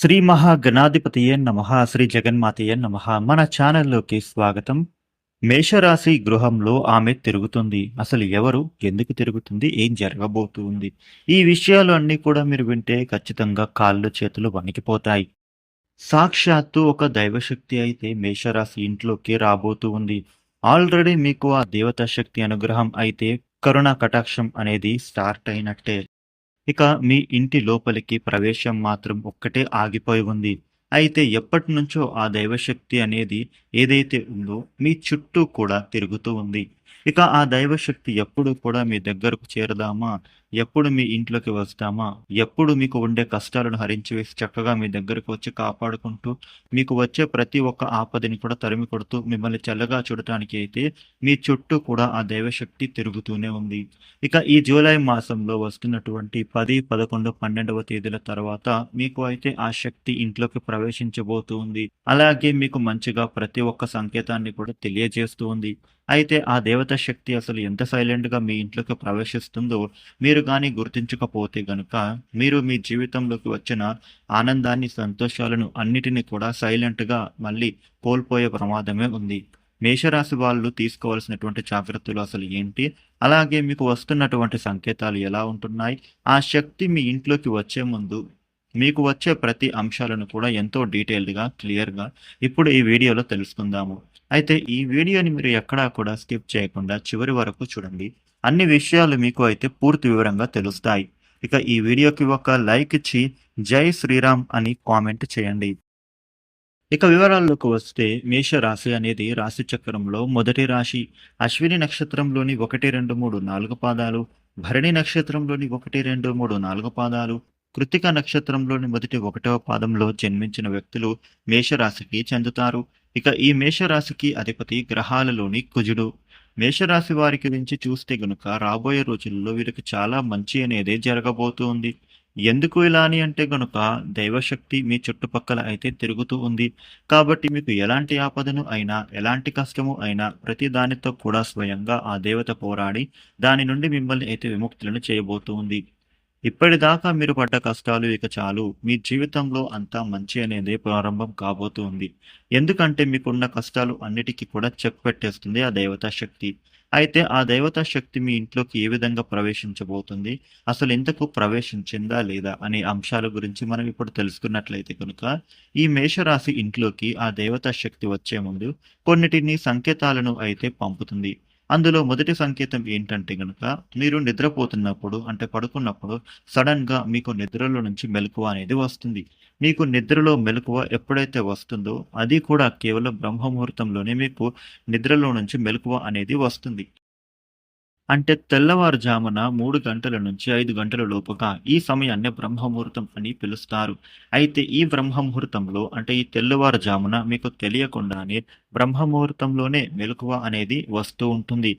శ్రీ మహాగణాధిపతియే నమ శ్రీ జగన్మాతయే నమ. మన ఛానల్లోకి స్వాగతం. మేషరాశి గృహంలో ఆమె తిరుగుతుంది. అసలు ఎవరు? ఎందుకు తిరుగుతుంది? ఏం జరగబోతుంది? ఈ విషయాలు అన్నీ కూడా మీరు వింటే ఖచ్చితంగా కాళ్ళు చేతులు వణికిపోతాయి. సాక్షాత్తు ఒక దైవశక్తి అయితే మేషరాశి ఇంట్లోకి రాబోతూ ఉంది. ఆల్రెడీ మీకు ఆ దేవతా శక్తి అనుగ్రహం అయితే కరుణా కటాక్షం అనేది స్టార్ట్ అయినట్టే. ఇక మీ ఇంటి లోపలికి ప్రవేశం మాత్రం ఒక్కటే ఆగిపోయి ఉంది. అయితే ఎప్పటి నుంచో ఆ దైవశక్తి అనేది ఏదైతే ఉందో మీ చుట్టూ కూడా తిరుగుతూ ఉంది. ఇక ఆ దైవశక్తి ఎప్పుడు కూడా మీ దగ్గరకు చేరదామా? ఎప్పుడు మీ ఇంట్లోకి వస్తామా? ఎప్పుడు మీకు ఉండే కష్టాలను హరించి వేసి చక్కగా మీ దగ్గరకు వచ్చి కాపాడుకుంటూ మీకు వచ్చే ప్రతి ఒక్క ఆపదని కూడా తరిమి కొడుతూ మిమ్మల్ని చల్లగా చూడటానికి అయితే మీ చుట్టూ కూడా ఆ దైవశక్తి తిరుగుతూనే ఉంది. ఇక ఈ జూలై మాసంలో వస్తున్నటువంటి పది పదకొండు పన్నెండవ తేదీల తర్వాత మీకు అయితే ఆ శక్తి ఇంట్లోకి ప్రవేశించబోతూ ఉంది. అలాగే మీకు మంచిగా ప్రతి ఒక్క సంకేతాన్ని కూడా తెలియజేస్తూ ఉంది. అయితే ఆ దేవత శక్తి అసలు ఎంత సైలెంట్గా మీ ఇంట్లోకి ప్రవేశిస్తుందో మీరు కానీ గుర్తించకపోతే గనుక మీరు మీ జీవితంలోకి వచ్చిన ఆనందాన్ని సంతోషాలను అన్నిటినీ కూడా సైలెంట్గా మళ్ళీ కోల్పోయే ప్రమాదమే ఉంది. మేషరాశి వాళ్ళు తీసుకోవాల్సినటువంటి జాగ్రత్తలు అసలు ఏంటి? అలాగే మీకు వస్తున్నటువంటి సంకేతాలు ఎలా ఉంటున్నాయి? ఆ శక్తి మీ ఇంట్లోకి వచ్చే ముందు మీకు వచ్చే ప్రతి అంశాలను కూడా ఎంతో డీటెయిల్డ్గా క్లియర్గా ఇప్పుడు ఈ వీడియోలో తెలుసుకుందాము. అయితే ఈ వీడియోని మీరు ఎక్కడా కూడా స్కిప్ చేయకుండా చివరి వరకు చూడండి. అన్ని విషయాలు మీకు అయితే పూర్తి వివరంగా తెలుస్తాయి. ఇక ఈ వీడియోకి ఒక లైక్ ఇచ్చి జై శ్రీరామ్ అని కామెంట్ చేయండి. ఇక వివరాల్లోకి వస్తే మేష రాశి అనేది రాశి చక్రంలో మొదటి రాశి. అశ్విని నక్షత్రంలోని ఒకటి రెండు మూడు నాలుగు పాదాలు భరణి నక్షత్రంలోని ఒకటి రెండు మూడు నాలుగు పాదాలు కృతిక నక్షత్రంలోని మొదటి ఒకటవ పాదంలో జన్మించిన వ్యక్తులు మేషరాశికి చెందుతారు. ఇక ఈ మేషరాశికి అధిపతి గ్రహాలలోని కుజుడు. మేషరాశి వారి గురించి చూస్తే గనుక రాబోయే రోజుల్లో వీరికి చాలా మంచి అనేది జరగబోతుంది. ఎందుకు ఇలా అని అంటే గనుక దైవశక్తి మీ చుట్టుపక్కల అయితే తిరుగుతూ ఉంది. కాబట్టి మీకు ఎలాంటి ఆపదను అయినా ఎలాంటి కష్టము అయినా ప్రతి దానితో కూడా స్వయంగా ఆ దేవత పోరాడి దాని నుండి మిమ్మల్ని అయితే విముక్తులను చేయబోతుంది. ఇప్పటిదాకా మీరు పడ్డ కష్టాలు ఇక చాలు. మీ జీవితంలో అంతా మంచి అనేది ప్రారంభం కాబోతుంది. ఎందుకంటే మీకున్న కష్టాలు అన్నిటికీ కూడా చెక్ పెట్టేస్తుంది ఆ దేవతా శక్తి. అయితే ఆ దేవతా శక్తి మీ ఇంట్లోకి ఏ విధంగా ప్రవేశించబోతుంది? అసలు ఇంతకు ప్రవేశించిందా లేదా? అనే అంశాల గురించి మనం ఇప్పుడు తెలుసుకున్నట్లయితే కనుక ఈ మేషరాశి ఇంట్లోకి ఆ దేవతా శక్తి వచ్చే ముందు కొన్నిటిని సంకేతాలను అయితే పంపుతుంది. అందులో మొదటి సంకేతం ఏంటంటే కనుక మీరు నిద్రపోతున్నప్పుడు అంటే పడుకున్నప్పుడు సడన్గా మీకు నిద్రలో నుంచి మెలకువ అనేది వస్తుంది. మీకు నిద్రలో మెలకువ ఎప్పుడైతే వస్తుందో అది కూడా కేవలం బ్రహ్మముహూర్తంలోనే మీకు నిద్రలో నుంచి మెలకువ అనేది వస్తుంది. అంటే తెల్లవారుజామున మూడు గంటల నుంచి ఐదు గంటల లోపుగా ఈ సమయాన్ని బ్రహ్మముహూర్తం అని పిలుస్తారు. అయితే ఈ బ్రహ్మముహూర్తంలో అంటే ఈ తెల్లవారుజామున మీకు తెలియకుండానే బ్రహ్మముహూర్తంలోనే మెలకువ అనేది వస్తూ ఉంటుంది.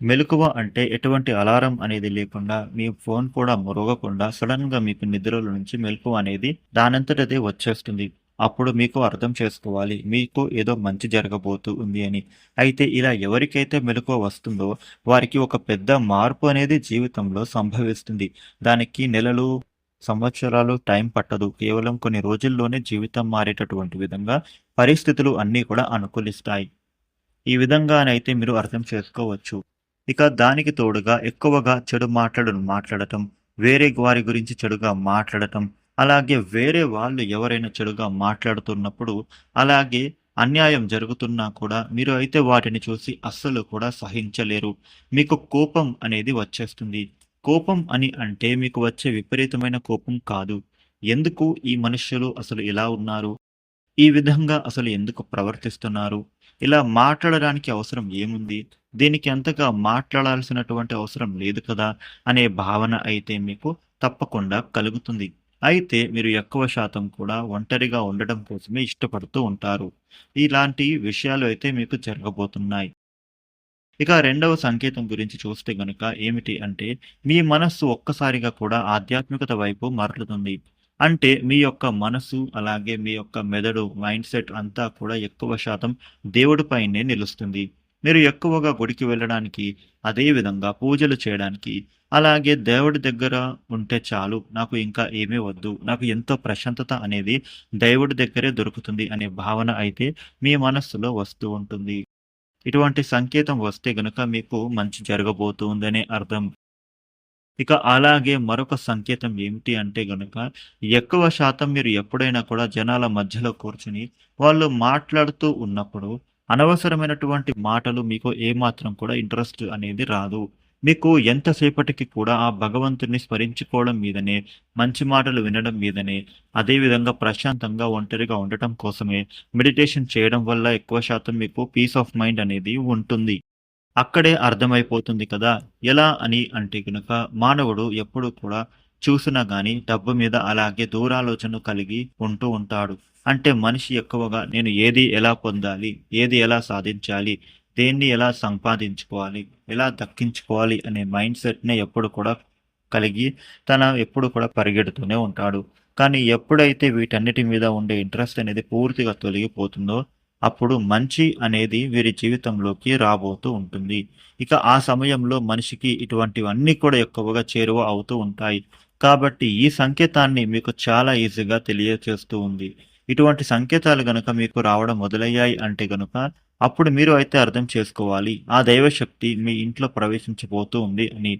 మెలకువ అంటే ఎటువంటి అలారం అనేది లేకుండా మీ ఫోన్ కూడా మురగకుండా సడన్గా మీకు నిద్రలో నుంచి మెలకువ అనేది దానంతటదే వచ్చేస్తుంది. అప్పుడు మీకు అర్థం చేసుకోవాలి. మీకు ఏదో మంచి జరగబోతూ ఉంది అని. అయితే ఇలా ఎవరికైతే మెలకువ వస్తుందో వారికి ఒక పెద్ద మార్పు అనేది జీవితంలో సంభవిస్తుంది. దానికి నెలలు సంవత్సరాలు టైం పట్టదు. కేవలం కొన్ని రోజుల్లోనే జీవితం మారేటటువంటి విధంగా పరిస్థితులు అన్నీ కూడా అనుకూలిస్తాయి. ఈ విధంగానైతే మీరు అర్థం చేసుకోవచ్చు. ఇక దానికి తోడుగా ఎక్కువగా చెడు మాటలను మాట్లాడటం వేరే వారి గురించి చెడుగా మాట్లాడటం అలాగే వేరే వాళ్ళు ఎవరైనా చెడుగా మాట్లాడుతున్నప్పుడు అలాగే అన్యాయం జరుగుతున్నా కూడా మీరు అయితే వాటిని చూసి అస్సలు కూడా సహించలేరు. మీకు కోపం అనేది వచ్చేస్తుంది. కోపం అని అంటే మీకు వచ్చే విపరీతమైన కోపం కాదు. ఎందుకు ఈ మనుష్యులు అసలు ఇలా ఉన్నారు? ఈ విధంగా అసలు ఎందుకు ప్రవర్తిస్తున్నారు? ఇలా మాట్లాడడానికి అవసరం ఏముంది? దీనికి అంతగా మాట్లాడాల్సినటువంటి అవసరం లేదు కదా? అనే భావన అయితే మీకు తప్పకుండా కలుగుతుంది. అయితే మీరు ఎక్కువ శాతం కూడా ఒంటరిగా ఉండడం కోసమే ఇష్టపడుతూ ఉంటారు. ఇలాంటి విషయాలు అయితే మీకు జరగబోతున్నాయి. ఇక రెండవ సంకేతం గురించి చూస్తే గనుక ఏమిటి అంటే మీ మనస్సు ఒక్కసారిగా కూడా ఆధ్యాత్మికత వైపు మరలుతుంది అంటే మీ యొక్క మనసు అలాగే మీ యొక్క మెదడు మైండ్ సెట్ అంతా కూడా ఎక్కువ శాతం దేవుడి పైనే నిలుస్తుంది. మీరు ఎక్కువగా గుడికి వెళ్ళడానికి, అదే విధంగా పూజలు చేయడానికి, అలాగే దేవుడి దగ్గర ఉంటే చాలు. నాకు ఇంకా ఏమీ వద్దు. నాకు ఎంతో ప్రశాంతత అనేది దేవుడి దగ్గరే దొరుకుతుంది అనే భావన అయితే మీ మనస్సులో వస్తూ ఉంటుంది. ఇటువంటి సంకేతం వస్తే గనుక మీకు మంచి జరగబోతుందనే అర్థం. ఇక అలాగే మరొక సంకేతం ఏమిటి అంటే గనుక, ఎక్కువ శాతం మీరు ఎప్పుడైనా కూడా జనాల మధ్యలో కూర్చుని వాళ్ళు మాట్లాడుతూ ఉన్నప్పుడు, అనవసరమైనటువంటి మాటలు మీకు ఏమాత్రం కూడా ఇంట్రెస్ట్ అనేది రాదు. మీకు ఎంతసేపటికి కూడా ఆ భగవంతుడిని స్మరించుకోవడం మీదనే, మంచి మాటలు వినడం మీదనే, అదే విధంగా ప్రశాంతంగా ఒంటరిగా ఉండటం కోసమే మెడిటేషన్ చేయడం వల్ల ఎక్కువ శాతం మీకు పీస్ ఆఫ్ మైండ్ అనేది ఉంటుంది. అక్కడే అర్థమైపోతుంది కదా! ఎలా అని అంటే కనుక మానవుడు ఎప్పుడు కూడా చూసినా గాని డబ్బు మీద అలాగే దూరాలోచన కలిగి ఉంటూ ఉంటాడు. అంటే మనిషి ఎక్కువగా నేను ఏది ఎలా పొందాలి? ఏది ఎలా సాధించాలి? దేన్ని ఎలా సంపాదించుకోవాలి? ఎలా దక్కించుకోవాలి? అనే మైండ్ సెట్‌నే ఎప్పుడు కూడా కలిగి తన ఎప్పుడు కూడా పరిగెడుతూనే ఉంటాడు. కానీ ఎప్పుడైతే వీటన్నిటి మీద ఉండే ఇంట్రెస్ట్ అనేది పూర్తిగా తొలగిపోతుందో, అప్పుడు మంచి అనేది వీరి జీవితంలోకి రాబోతూ ఉంటుంది. ఇక ఆ సమయంలో మనిషికి ఇటువంటివన్నీ కూడా ఎక్కువగా చేరువ అవుతూ ఉంటాయి. కాబట్టి ఈ సంకేతాన్ని మీకు చాలా ఈజీగా తెలియచేస్తూ ఉంది. ఇటువంటి సంకేతాలు గనుక మీకు రావడం మొదలయ్యాయి అంటే గనుక, అప్పుడు మీరు అయితే అర్థం చేసుకోవాలి. ఆ దైవశక్తి మీ ఇంట్లో ప్రవేశించబోతూ ఉంది అని.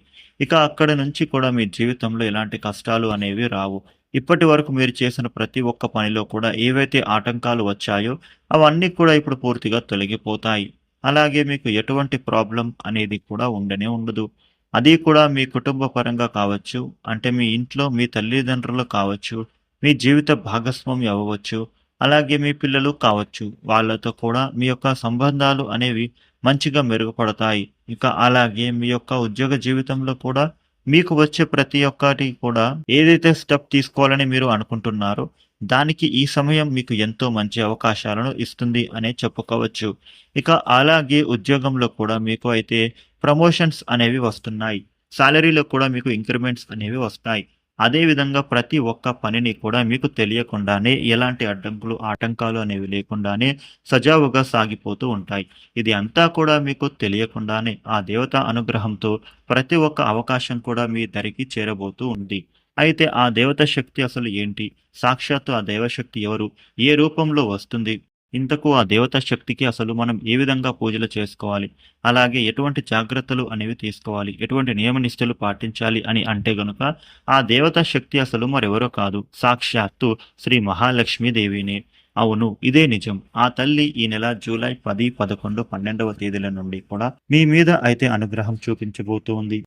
ఇక అక్కడ నుంచి కూడా మీ జీవితంలో ఎలాంటి కష్టాలు అనేవి రావు. ఇప్పటి వరకు మీరు చేసిన ప్రతి ఒక్క పనిలో కూడా ఏవైతే ఆటంకాలు వచ్చాయో, అవన్నీ కూడా ఇప్పుడు పూర్తిగా తొలగిపోతాయి. అలాగే మీకు ఎటువంటి ప్రాబ్లం అనేది కూడా ఉండనే ఉండదు. అది కూడా మీ కుటుంబ పరంగా కావచ్చు, అంటే మీ ఇంట్లో మీ తల్లిదండ్రులు కావచ్చు, మీ జీవిత భాగస్వామి అవ్వవచ్చు, అలాగే మీ పిల్లలు కావచ్చు. వాళ్ళతో కూడా మీ యొక్క సంబంధాలు అనేవి మంచిగా మెరుగుపడతాయి. ఇక అలాగే మీ యొక్క ఉద్యోగ జీవితంలో కూడా మీకు వచ్చే ప్రతి ఒక్కటి కూడా ఏదైతే స్టెప్ తీసుకోవాలని మీరు అనుకుంటున్నారో, దానికి ఈ సమయం మీకు ఎంతో మంచి అవకాశాలను ఇస్తుంది అనే చెప్పుకోవచ్చు. ఇక అలాగే ఉద్యోగంలో కూడా మీకు అయితే ప్రమోషన్స్ అనేవి వస్తున్నాయి. సాలరీలో కూడా మీకు ఇంక్రిమెంట్స్ అనేవి వస్తాయి. అదేవిధంగా ప్రతి ఒక్క పనిని కూడా మీకు తెలియకుండానే ఎలాంటి అడ్డంకులు, ఆటంకాలు అనేవి లేకుండానే సజావుగా సాగిపోతూ ఉంటాయి. ఇది అంతా కూడా మీకు తెలియకుండానే ఆ దేవత అనుగ్రహంతో ప్రతి ఒక్క అవకాశం కూడా మీ దరికి చేరబోతూ ఉంది. అయితే ఆ దేవత శక్తి అసలు ఏంటి? సాక్షాత్తు ఆ దైవశక్తి ఎవరు? ఏ రూపంలో వస్తుంది? ఇంతకు ఆ దేవతా శక్తికి అసలు మనం ఏ విధంగా పూజలు చేసుకోవాలి? అలాగే ఎటువంటి జాగ్రత్తలు అనేవి తీసుకోవాలి? ఎటువంటి నియమనిష్టలు పాటించాలి అని అంటే గనుక, ఆ దేవతా శక్తి అసలు మరెవరో కాదు. సాక్షాత్తు శ్రీ మహాలక్ష్మీదేవిని అవును. ఇదే నిజం. ఆ తల్లి ఈ నెల జూలై 10, 11, 12వ తేదీల నుండి కూడా మీ మీద అయితే అనుగ్రహం చూపించబోతోంది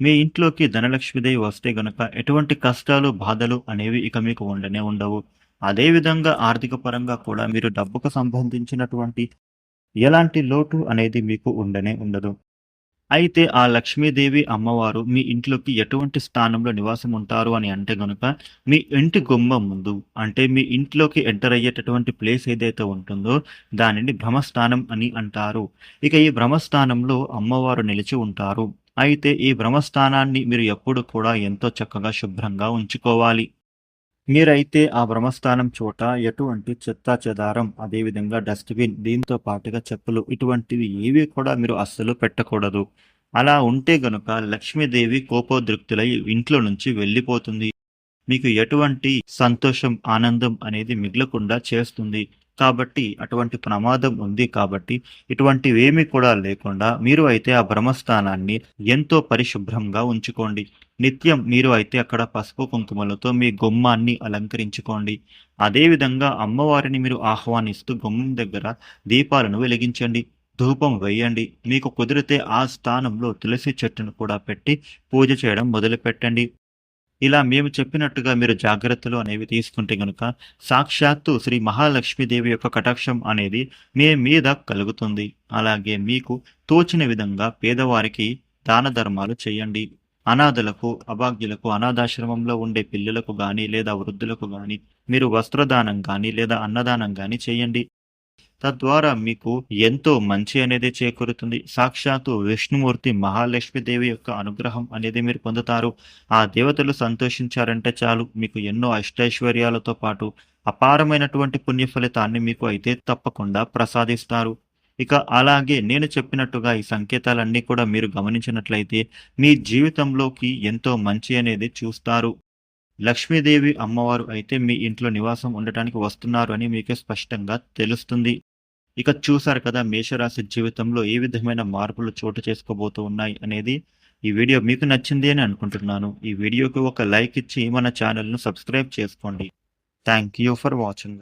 మీ ఇంట్లోకి ధనలక్ష్మీదేవి వస్తే గనుక ఎటువంటి కష్టాలు, బాధలు అనేవి ఇక మీకు ఉండనే ఉండవు. అదేవిధంగా ఆర్థిక పరంగా కూడా మీరు డబ్బుకు సంబంధించినటువంటి ఎలాంటి లోటు అనేది మీకు ఉండనే ఉండదు. అయితే ఆ లక్ష్మీదేవి అమ్మవారు మీ ఇంట్లోకి ఎటువంటి స్థానంలో నివాసం ఉంటారు అని అంటే గనుక, మీ ఇంటి గుమ్మం ముందు అంటే మీ ఇంట్లోకి ఎంటర్ అయ్యేటటువంటి ప్లేస్ ఏదైతే ఉంటుందో, దానిని బ్రహ్మస్థానం అని అంటారు. ఇక ఈ బ్రహ్మస్థానంలో అమ్మవారు నిలిచి ఉంటారు. అయితే ఈ భ్రమస్థానాన్ని మీరు ఎప్పుడు కూడా ఎంతో చక్కగా శుభ్రంగా ఉంచుకోవాలి. మీరైతే ఆ బ్రహ్మస్థానం చోట ఎటువంటి చెత్తాచెదారం, అదేవిధంగా డస్ట్‌బిన్, దీంతో పాటుగా చెప్పులు ఇటువంటివి ఏవి కూడా మీరు అస్సలు పెట్టకూడదు. అలా ఉంటే గనుక లక్ష్మీదేవి కోపోద్రిక్తులై ఇంట్లో నుంచి వెళ్ళిపోతుంది. మీకు ఎటువంటి సంతోషం, ఆనందం అనేది మిగలకుండా చేస్తుంది. కాబట్టి అటువంటి ప్రమాదం ఉంది కాబట్టి ఇటువంటివేమీ కూడా లేకుండా మీరు అయితే ఆ బ్రహ్మస్థానాన్ని ఎంతో పరిశుభ్రంగా ఉంచుకోండి. నిత్యం మీరు అయితే అక్కడ పసుపు, కుంకుమలతో మీ గుమ్మాన్ని అలంకరించుకోండి. అదేవిధంగా అమ్మవారిని మీరు ఆహ్వానిస్తూ గుమ్మం దగ్గర దీపాలను వెలిగించండి. ధూపం వేయండి. మీకు కుదిరితే ఆ స్థానంలో తులసి చెట్టును కూడా పెట్టి పూజ చేయడం మొదలుపెట్టండి. ఇలా మేము చెప్పినట్టుగా మీరు జాగ్రత్తలు అనేవి తీసుకుంటే గనుక సాక్షాత్తు శ్రీ మహాలక్ష్మీదేవి యొక్క కటాక్షం అనేది మీ మీద కలుగుతుంది. అలాగే మీకు తోచిన విధంగా పేదవారికి దాన ధర్మాలు చేయండి. అనాథలకు, అభాగ్యులకు, అనాథాశ్రమంలో ఉండే పిల్లలకు కానీ లేదా వృద్ధులకు కానీ మీరు వస్త్రదానం కానీ లేదా అన్నదానం కానీ చేయండి. తద్వారా మీకు ఎంతో మంచి అనేది చేకూరుతుంది. సాక్షాత్తు విష్ణుమూర్తి మహాలక్ష్మీదేవి యొక్క అనుగ్రహం అనేది మీరు పొందుతారు. ఆ దేవతలు సంతోషించారంటే చాలు మీకు ఎన్నో అష్టైశ్వర్యాలతో పాటు అపారమైనటువంటి పుణ్య ఫలితాన్ని మీకు అయితే తప్పకుండా ప్రసాదిస్తారు. ఇక అలాగే నేను చెప్పినట్టుగా ఈ సంకేతాలన్నీ కూడా మీరు గమనించినట్లయితే మీ జీవితంలోకి ఎంతో మంచి అనేది చూస్తారు లక్ష్మీదేవి అమ్మవారు అయితే మీ ఇంట్లో నివాసం ఉండటానికి వస్తున్నారు అని మీకు స్పష్టంగా తెలుస్తుంది ఇక చూసారు కదా మేషరాశి జీవితంలో ఏ విధమైన మార్పులు చోటు చేసుకోబోతూ ఉన్నాయి అనేది ఈ వీడియో మీకు నచ్చింది అని అనుకుంటున్నాను. ఈ వీడియోకి ఒక లైక్ ఇచ్చి మన ఛానల్ను సబ్స్క్రైబ్ చేసుకోండి. Thank you for watching